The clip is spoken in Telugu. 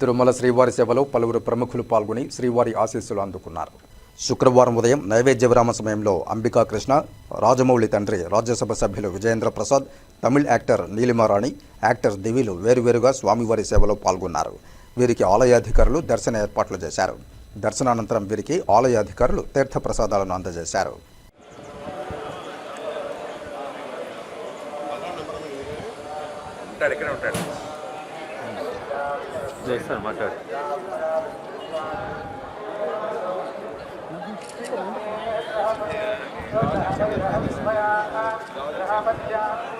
తిరుమల శ్రీవారి సేవలో పలువురు ప్రముఖులు పాల్గొని శ్రీవారి ఆశీస్సులు అందుకున్నారు. శుక్రవారం ఉదయం నైవేద్య విరామ సమయంలో అంబికా కృష్ణ రాజమౌళి తండ్రి రాజ్యసభ సభ్యులు విజయేంద్ర ప్రసాద్ తమిళ్ యాక్టర్ నీలిమారాణి యాక్టర్ దివిలు వేరువేరుగా స్వామివారి సేవలో పాల్గొన్నారు. వీరికి ఆలయాధికారులు దర్శన ఏర్పాట్లు చేశారు. దర్శనానంతరం వీరికి ఆలయాధికారులు తీర్థ ప్రసాదాలను అందజేశారు. ఉంటాడు ఇక్కడే ఉంటాడు చేస్తాను మాట్లాడు Yeah.